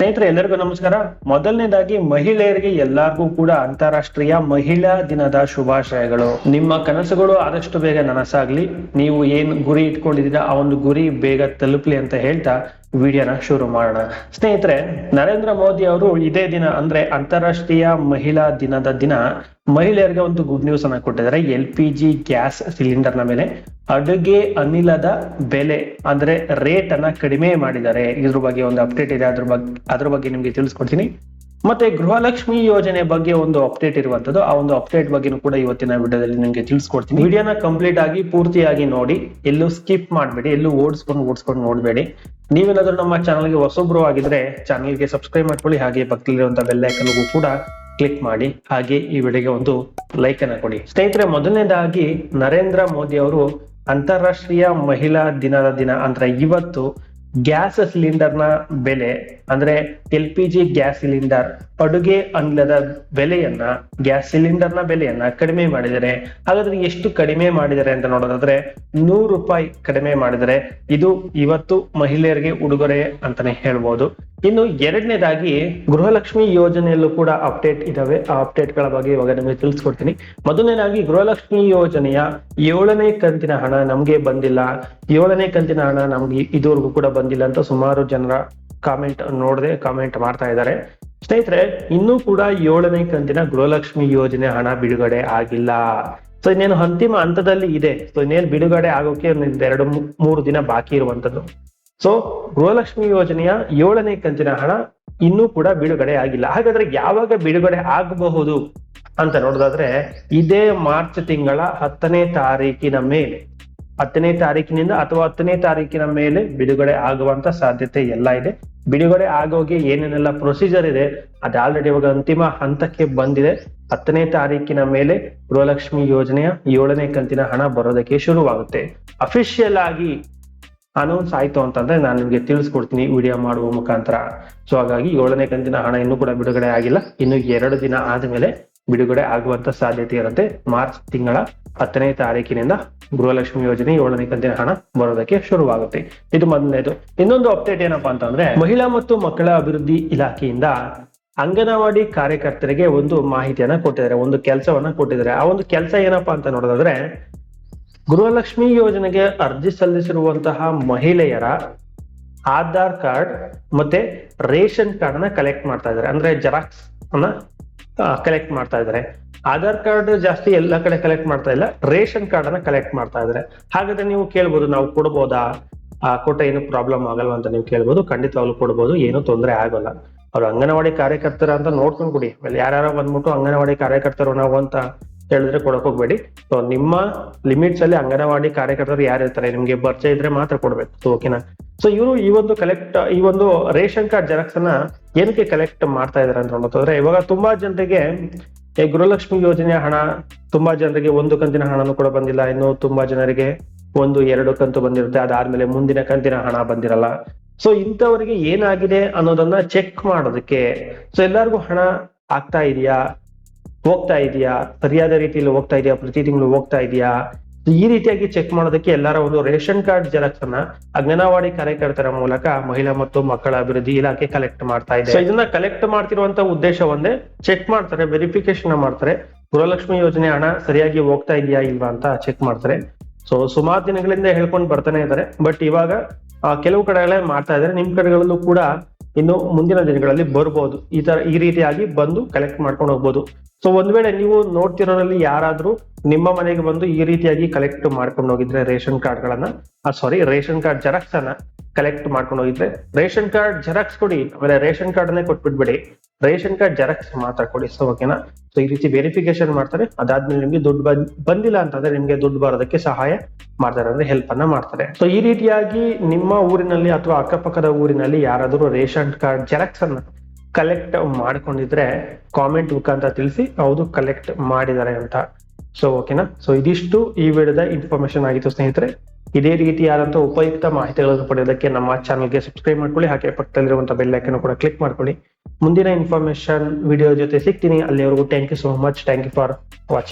ಸ್ನೇಹಿತರೆ, ಎಲ್ಲರಿಗೂ ನಮಸ್ಕಾರ. ಮೊದಲನೇದಾಗಿ ಮಹಿಳೆಯರಿಗೆ ಎಲ್ಲರಿಗೂ ಕೂಡ ಅಂತಾರಾಷ್ಟ್ರೀಯ ಮಹಿಳಾ ದಿನದ ಶುಭಾಶಯಗಳು. ನಿಮ್ಮ ಕನಸುಗಳು ಆದಷ್ಟು ಬೇಗ ನನಸಾಗ್ಲಿ. ನೀವು ಏನ್ ಗುರಿ ಇಟ್ಕೊಂಡಿದ್ದೀರಾ, ಆ ಒಂದು ಗುರಿ ಬೇಗ ತಲುಪ್ಲಿ ಅಂತ ಹೇಳ್ತಾ ವಿಡಿಯೋನ ಶುರು ಮಾಡೋಣ. ಸ್ನೇಹಿತರೆ, ನರೇಂದ್ರ ಮೋದಿ ಅವರು ಇದೇ ದಿನ, ಅಂದ್ರೆ ಅಂತಾರಾಷ್ಟ್ರೀಯ ಮಹಿಳಾ ದಿನದ ದಿನ, ಮಹಿಳೆಯರಿಗೆ ಒಂದು ಗುಡ್ ನ್ಯೂಸ್ ಅನ್ನ ಕೊಟ್ಟಿದ್ದಾರೆ. ಎಲ್ ಪಿ ಜಿ ಗ್ಯಾಸ್ ಸಿಲಿಂಡರ್ನ ಮೇಲೆ ಅಡುಗೆ ಅನಿಲದ ಬೆಲೆ, ಅಂದ್ರೆ ರೇಟ್ ಅನ್ನ ಕಡಿಮೆ ಮಾಡಿದ್ದಾರೆ. ಇದ್ರ ಬಗ್ಗೆ ಒಂದು ಅಪ್ಡೇಟ್ ಇದೆ. ಅದ್ರ ಬಗ್ಗೆ ಅದ್ರ ಬಗ್ಗೆ ನಿಮ್ಗೆ ತಿಳಿಸ್ಕೊಡ್ತೀನಿ. ಮತ್ತೆ ಗೃಹಲಕ್ಷ್ಮಿ ಯೋಜನೆ ಬಗ್ಗೆ ಒಂದು ಅಪ್ಡೇಟ್ ಇರುವಂತದ್ದು, ಆ ಒಂದು ಅಪ್ಡೇಟ್ ಬಗ್ಗೆನೂ ಕೂಡ ಇವತ್ತಿನ ವಿಡಿಯೋದಲ್ಲಿ ನಿಮಗೆ ತಿಳಿಸ್ಕೊಡ್ತೀನಿ. ವಿಡಿಯೋನ ಕಂಪ್ಲೀಟ್ ಆಗಿ ಪೂರ್ತಿಯಾಗಿ ನೋಡಿ, ಎಲ್ಲೂ ಸ್ಕಿಪ್ ಮಾಡಬೇಡಿ, ಎಲ್ಲೂ ಓಡಿಸ್ಕೊಂಡು ಓಡಿಸ್ಕೊಂಡು ನೋಡಬೇಡಿ. ನೀವೇನಾದ್ರೂ ನಮ್ಮ ಚಾನಲ್ಗೆ ಹೊಸೊಬ್ರು ಆಗಿದ್ರೆ ಚಾನಲ್ಗೆ ಸಬ್ಸ್ಕ್ರೈಬ್ ಮಾಡ್ಕೊಳ್ಳಿ ಹಾಗೆ ಪಕ್ಕದಲ್ಲಿರುವಂತಹ ಬೆಲ್ಲೈಕನ್ಗೂ ಕೂಡ ಕ್ಲಿಕ್ ಮಾಡಿ, ಹಾಗೆ ಈ ವಿಡಿಯೋಗೆ ಒಂದು ಲೈಕ್ ಅನ್ನ ಕೊಡಿ. ಸ್ನೇಹಿತರೆ, ಮೊದಲನೇದಾಗಿ ನರೇಂದ್ರ ಮೋದಿ ಅವರು ಅಂತಾರಾಷ್ಟ್ರೀಯ ಮಹಿಳಾ ದಿನದ ದಿನ ಅಂದ್ರೆ ಇವತ್ತು ಗ್ಯಾಸ್ ಸಿಲಿಂಡರ್ನ ಬೆಲೆ, ಅಂದ್ರೆ L P G gas cylinder ಅಡುಗೆ ಅನಿಲದ ಬೆಲೆಯನ್ನ, ಗ್ಯಾಸ್ ಸಿಲಿಂಡರ್ನ ಬೆಲೆಯನ್ನ ಕಡಿಮೆ ಮಾಡಿದರೆ, ಹಾಗಾದ್ರೆ ಎಷ್ಟು ಕಡಿಮೆ ಮಾಡಿದರೆ ಅಂತ ನೋಡೋದಾದ್ರೆ ನೂರು ರೂಪಾಯಿ ಕಡಿಮೆ ಮಾಡಿದರೆ ಇದು ಇವತ್ತು ಮಹಿಳೆಯರಿಗೆ ಉಡುಗೊರೆ ಅಂತಾನೆ ಹೇಳ್ಬೋದು. ಇನ್ನು ಎರಡನೇದಾಗಿ ಗೃಹಲಕ್ಷ್ಮಿ ಯೋಜನೆಯಲ್ಲೂ ಕೂಡ ಅಪ್ಡೇಟ್ ಇದಾವೆ. ಆ ಅಪ್ಡೇಟ್ಗಳ ಬಗ್ಗೆ ಇವಾಗ ನಿಮಗೆ ತಿಳಿಸ್ಕೊಡ್ತೀನಿ. ಮೊದಲನೇದಾಗಿ ಗೃಹಲಕ್ಷ್ಮಿ ಯೋಜನೆಯ ಏಳನೇ ಕಂತಿನ ಹಣ ನಮ್ಗೆ ಬಂದಿಲ್ಲ. ಏಳನೇ ಕಂತಿನ ಹಣ ನಮ್ಗೆ ಇದುವರೆಗೂ ಕೂಡ ಬಂದಿಲ್ಲ ಅಂತ ಸುಮಾರು ಜನರ ಕಾಮೆಂಟ್ ನೋಡದೆ ಕಾಮೆಂಟ್ ಮಾಡ್ತಾ ಇದ್ದಾರೆ. ಸ್ನೇಹಿತರೆ, ಇನ್ನೂ ಕೂಡ ಏಳನೇ ಕಂತಿನ ಗೃಹಲಕ್ಷ್ಮಿ ಯೋಜನೆ ಹಣ ಬಿಡುಗಡೆ ಆಗಿಲ್ಲ. ಸೊ ಇನ್ನೇನು ಅಂತಿಮ ಹಂತದಲ್ಲಿ ಇದೆ. ಸೊ ಇನ್ನೇನು ಬಿಡುಗಡೆ ಆಗೋಕೆ ಎರಡು ಮೂರು ದಿನ ಬಾಕಿ ಇರುವಂತದ್ದು. ಸೊ ಗೃಹಲಕ್ಷ್ಮಿ ಯೋಜನೆಯ ಏಳನೇ ಕಂತಿನ ಹಣ ಇನ್ನೂ ಕೂಡ ಬಿಡುಗಡೆ ಆಗಿಲ್ಲ. ಹಾಗಾದ್ರೆ ಯಾವಾಗ ಬಿಡುಗಡೆ ಆಗಬಹುದು ಅಂತ ನೋಡೋದಾದ್ರೆ, ಇದೇ ಮಾರ್ಚ್ ತಿಂಗಳ ಹತ್ತನೇ ತಾರೀಕಿನ ಮೇಲೆ. ಹತ್ತನೇ ತಾರೀಕಿನಿಂದ ಅಥವಾ ಹತ್ತನೇ ತಾರೀಕಿನ ಮೇಲೆ ಬಿಡುಗಡೆ ಆಗುವಂತ ಸಾಧ್ಯತೆ ಎಲ್ಲ ಇದೆ. ಬಿಡುಗಡೆ ಆಗೋಗೆ ಏನೇನೆಲ್ಲ ಪ್ರೊಸೀಜರ್ ಇದೆ, ಅದು ಆಲ್ರೆಡಿ ಇವಾಗ ಅಂತಿಮ ಹಂತಕ್ಕೆ ಬಂದಿದೆ. ಹತ್ತನೇ ತಾರೀಕಿನ ಮೇಲೆ ಗೃಹಲಕ್ಷ್ಮಿ ಯೋಜನೆಯ ಏಳನೇ ಕಂತಿನ ಹಣ ಬರೋದಕ್ಕೆ ಶುರುವಾಗುತ್ತೆ. ಅಫಿಷಿಯಲ್ ಆಗಿ ಅನೌನ್ಸ್ ಆಯ್ತು ಅಂತಂದ್ರೆ ನಾನು ನಿಮಗೆ ತಿಳಿಸ್ಕೊಡ್ತೀನಿ ವಿಡಿಯೋ ಮಾಡುವ ಮುಖಾಂತರ. ಸೊ ಹಾಗಾಗಿ ಏಳನೇ ಕಂತಿನ ಹಣ ಇನ್ನೂ ಕೂಡ ಬಿಡುಗಡೆ ಆಗಿಲ್ಲ. ಇನ್ನು ಎರಡು ದಿನ ಆದ್ಮೇಲೆ ಬಿಡುಗಡೆ ಆಗುವಂತ ಸಾಧ್ಯತೆ ಇರುತ್ತೆ. ಮಾರ್ಚ್ ತಿಂಗಳ ಹತ್ತನೇ ತಾರೀಕಿನಿಂದ ಗೃಹಲಕ್ಷ್ಮಿ ಯೋಜನೆ ಏಳನೇ ಕಂತಿನ ಹಣ ಬರೋದಕ್ಕೆ ಶುರುವಾಗುತ್ತೆ. ಇದು ಮೊದಲನೇದು. ಇನ್ನೊಂದು ಅಪ್ಡೇಟ್ ಏನಪ್ಪಾ ಅಂತಂದ್ರೆ, ಮಹಿಳಾ ಮತ್ತು ಮಕ್ಕಳ ಅಭಿವೃದ್ಧಿ ಇಲಾಖೆಯಿಂದ ಅಂಗನವಾಡಿ ಕಾರ್ಯಕರ್ತರಿಗೆ ಒಂದು ಮಾಹಿತಿಯನ್ನ ಕೊಟ್ಟಿದ್ದಾರೆ. ಒಂದು ಕೆಲಸವನ್ನ ಕೊಟ್ಟಿದ್ದಾರೆ. ಆ ಒಂದು ಕೆಲಸ ಏನಪ್ಪಾ ಅಂತ ನೋಡೋದಾದ್ರೆ ಗೃಹಲಕ್ಷ್ಮಿ ಯೋಜನೆಗೆ ಅರ್ಜಿ ಸಲ್ಲಿಸಿರುವಂತಹ ಮಹಿಳೆಯರ ಆಧಾರ್ ಕಾರ್ಡ್ ಮತ್ತೆ ರೇಷನ್ ಕಾರ್ಡ್ ಅನ್ನ ಕಲೆಕ್ಟ್ ಮಾಡ್ತಾ ಇದ್ದಾರೆ. ಅಂದ್ರೆ ಜೆರಾಕ್ಸ್ ಅನ್ನ ಕಲೆಕ್ಟ್ ಮಾಡ್ತಾ ಇದ್ದಾರೆ. ಆಧಾರ್ ಕಾರ್ಡ್ ಜಾಸ್ತಿ ಎಲ್ಲ ಕಡೆ ಕಲೆಕ್ಟ್ ಮಾಡ್ತಾ ಇಲ್ಲ. ರೇಷನ್ ಕಾರ್ಡ್ ಅನ್ನ ಕಲೆಕ್ಟ್ ಮಾಡ್ತಾ ಇದ್ದಾರೆ. ಹಾಗಾದ್ರೆ ನೀವು ಕೇಳ್ಬೋದು, ನಾವು ಕೊಡ್ಬೋದಾ? ಆ ಕೊಟ್ಟ ಏನು ಪ್ರಾಬ್ಲಮ್ ಆಗಲ್ವಾ ಅಂತ ನೀವು ಕೇಳ್ಬೋದು. ಖಂಡಿತವಾಗ್ಲೂ ಕೊಡ್ಬೋದು. ಏನು ತೊಂದರೆ ಆಗಲ್ಲ. ಅವ್ರು ಅಂಗನವಾಡಿ ಕಾರ್ಯಕರ್ತರ ಅಂತ ನೋಡ್ಕೊಂಡು ಕೊಡಿ ಯಾರ್ಯಾರೋ ಬಂದ್ಬಿಟ್ಟು ಅಂಗನವಾಡಿ ಕಾರ್ಯಕರ್ತರು ನಾವು ಅಂತ ಹೇಳಿದ್ರೆ ಕೊಡಕ್ ಹೋಗ್ಬೇಡಿ. ಸೊ ನಿಮ್ಮ ಲಿಮಿಟ್ಸ್ ಅಲ್ಲಿ ಅಂಗನವಾಡಿ ಕಾರ್ಯಕರ್ತರು ಯಾರು ಇರ್ತಾರೆ, ನಿಮ್ಗೆ ಪರಿಚಯ ಇದ್ರೆ ಮಾತ್ರ ಕೊಡ್ಬೇಕು. ಸೊ ಓಕೆನಾ ಸೊ ಇವರು ಈ ಒಂದು ಕಲೆಕ್ಟ್ ಈ ಒಂದು ರೇಷನ್ ಕಾರ್ಡ್ ಜೆರಾಕ್ಸ್ ಅನ್ನ ಏನಕ್ಕೆ ಕಲೆಕ್ಟ್ ಮಾಡ್ತಾ ಇದಾರೆ ಅಂತ ನೋಡೋದಾದ್ರೆ ಇವಾಗ ತುಂಬಾ ಜನರಿಗೆ ಗೃಹಲಕ್ಷ್ಮಿ ಯೋಜನೆಯ ಹಣ, ತುಂಬಾ ಜನರಿಗೆ ಒಂದು ಕಂತಿನ ಹಣನೂ ಕೂಡ ಬಂದಿಲ್ಲ. ಇನ್ನು ತುಂಬಾ ಜನರಿಗೆ ಒಂದು, ಎರಡು ಕಂತು ಬಂದಿರುತ್ತೆ. ಅದಾದ್ಮೇಲೆ ಮುಂದಿನ ಕಂತಿನ ಹಣ ಬಂದಿರಲ್ಲ. ಸೊ ಇಂಥವರಿಗೆ ಏನಾಗಿದೆ ಅನ್ನೋದನ್ನ ಚೆಕ್ ಮಾಡೋದಕ್ಕೆ ಸೊ ಎಲ್ಲರಿಗೂ ಹಣ ಆಗ್ತಾ ಇದೆಯಾ? ಹೋಗ್ತಾ ಇದೆಯಾ? ಸರಿಯಾದ ರೀತಿಯಲ್ಲಿ ಹೋಗ್ತಾ ಇದೆಯಾ? ಪ್ರತಿ ತಿಂಗಳು ಹೋಗ್ತಾ ಇದೆಯಾ? ಈ ರೀತಿಯಾಗಿ ಚೆಕ್ ಮಾಡೋದಕ್ಕೆ ಎಲ್ಲರ ಒಂದು ರೇಷನ್ ಕಾರ್ಡ್ ಜೆರಾಕ್ಸ್ ಅನ್ನ ಅಂಗನವಾಡಿ ಕಾರ್ಯಕರ್ತರ ಮೂಲಕ ಮಹಿಳಾ ಮತ್ತು ಮಕ್ಕಳ ಅಭಿವೃದ್ಧಿ ಇಲಾಖೆ ಕಲೆಕ್ಟ್ ಮಾಡ್ತಾ ಇದೆ. ಇದನ್ನ ಕಲೆಕ್ಟ್ ಮಾಡ್ತಿರುವಂತ ಉದ್ದೇಶ ಒಂದೇ ಚೆಕ್ ಮಾಡ್ತಾರೆ ವೆರಿಫಿಕೇಶನ್ ಮಾಡ್ತಾರೆ. ಗೃಹಲಕ್ಷ್ಮಿ ಯೋಜನೆ ಹಣ ಸರಿಯಾಗಿ ಹೋಗ್ತಾ ಇದೆಯಾ ಇಲ್ವಾ ಅಂತ ಚೆಕ್ ಮಾಡ್ತಾರೆ. ಸೊ ಸುಮಾರು ದಿನಗಳಿಂದ ಹೇಳ್ಕೊಂಡು ಬರ್ತಾನೆ ಇದ್ದಾರೆ ಬಟ್ ಇವಾಗ ಕೆಲವು ಕಡೆಗಳೇ ಮಾಡ್ತಾ ಇದ್ದಾರೆ ನಿಮ್ ಕಡೆಗಳಲ್ಲೂ ಕೂಡ ಇನ್ನು ಮುಂದಿನ ದಿನಗಳಲ್ಲಿ ಬರ್ಬೋದು ಈ ತರ, ಈ ರೀತಿಯಾಗಿ ಬಂದು ಕಲೆಕ್ಟ್ ಮಾಡ್ಕೊಂಡು ಹೋಗ್ಬೋದು. ಸೊ ಒಂದ್ ವೇಳೆ ನೀವು ನೋಡ್ತಿರೋರಲ್ಲಿ ಯಾರಾದ್ರೂ ನಿಮ್ಮ ಮನೆಗೆ ಬಂದು ಈ ರೀತಿಯಾಗಿ ಕಲೆಕ್ಟ್ ಮಾಡ್ಕೊಂಡು ಹೋಗಿದ್ರೆ ರೇಷನ್ ಕಾರ್ಡ್ ಗಳನ್ನ ಸಾರಿ ರೇಷನ್ ಕಾರ್ಡ್ ಜೆರಾಕ್ಸ್ ಅನ್ನ ಕಲೆಕ್ಟ್ ಮಾಡ್ಕೊಂಡು ಹೋಗಿದ್ರೆ, ರೇಷನ್ ಕಾರ್ಡ್ ಜೆರಾಕ್ಸ್ ಕೊಡಿ, ಆಮೇಲೆ ರೇಷನ್ ಕಾರ್ಡ್ ಅನ್ನೇ ಕೊಟ್ಬಿಡ್ಬೇಡಿ ರೇಷನ್ ಕಾರ್ಡ್ ಜೆರಾಕ್ಸ್ ಮಾತ್ರ ಕೊಡಿ ಸೊ ಓಕೆನಾ ಸೊ ಈ ರೀತಿ ವೆರಿಫಿಕೇಶನ್ ಮಾಡ್ತಾರೆ. ಅದಾದ್ಮೇಲೆ ನಿಮ್ಗೆ ದುಡ್ಡು ಬಂದ್, ಬಂದಿಲ್ಲ ಅಂತಂದ್ರೆ ನಿಮ್ಗೆ ದುಡ್ಡು ಬರೋದಕ್ಕೆ ಸಹಾಯ ಮಾಡ್ತಾರೆ ಅಂದ್ರೆ ಹೆಲ್ಪ್ ಅನ್ನ ಮಾಡ್ತಾರೆ. ಸೊ ಈ ರೀತಿಯಾಗಿ ನಿಮ್ಮ ಊರಿನಲ್ಲಿ ಅಥವಾ ಅಕ್ಕಪಕ್ಕದ ಊರಿನಲ್ಲಿ ಯಾರಾದರೂ ರೇಷನ್ ಕಾರ್ಡ್ ಜೆರಾಕ್ಸ್ ಅನ್ನ ಕಲೆಕ್ಟ್ ಮಾಡ್ಕೊಂಡಿದ್ರೆ ಕಾಮೆಂಟ್ ಮುಖಾಂತರ ತಿಳಿಸಿ ಹೌದು ಕಲೆಕ್ಟ್ ಮಾಡಿದ್ದಾರೆ ಅಂತ. ಸೊ ಓಕೆನಾ ಸೊ ಇದಿಷ್ಟು ಈ ವಿಡಿಯೋದ ಇನ್ಫಾರ್ಮೇಶನ್ ಆಗಿತ್ತು ಸ್ನೇಹಿತರೆ. ಇದೇ ರೀತಿಯಾದಂತಹ ಉಪಯುಕ್ತ ಮಾಹಿತಿಗಳನ್ನು ಪಡೆಯೋದಕ್ಕೆ ನಮ್ಮ ಚಾನಲ್ಗೆ ಸಬ್ಸ್ಕ್ರೈಬ್ ಮಾಡ್ಕೊಳ್ಳಿ. ಹಾಗೆ ಪಕ್ಕದಲ್ಲಿರುವಂತಹ ಐಕನ್ ಕೂಡ ಕ್ಲಿಕ್ ಮಾಡ್ಕೊಳ್ಳಿ. ಮುಂದಿನ ಇನ್ಫಾರ್ಮೇಶನ್ ವಿಡಿಯೋ ಜೊತೆ ಸಿಗ್ತೀನಿ. ಅಲ್ಲಿವರೆಗೂ thank you so much thank you for watching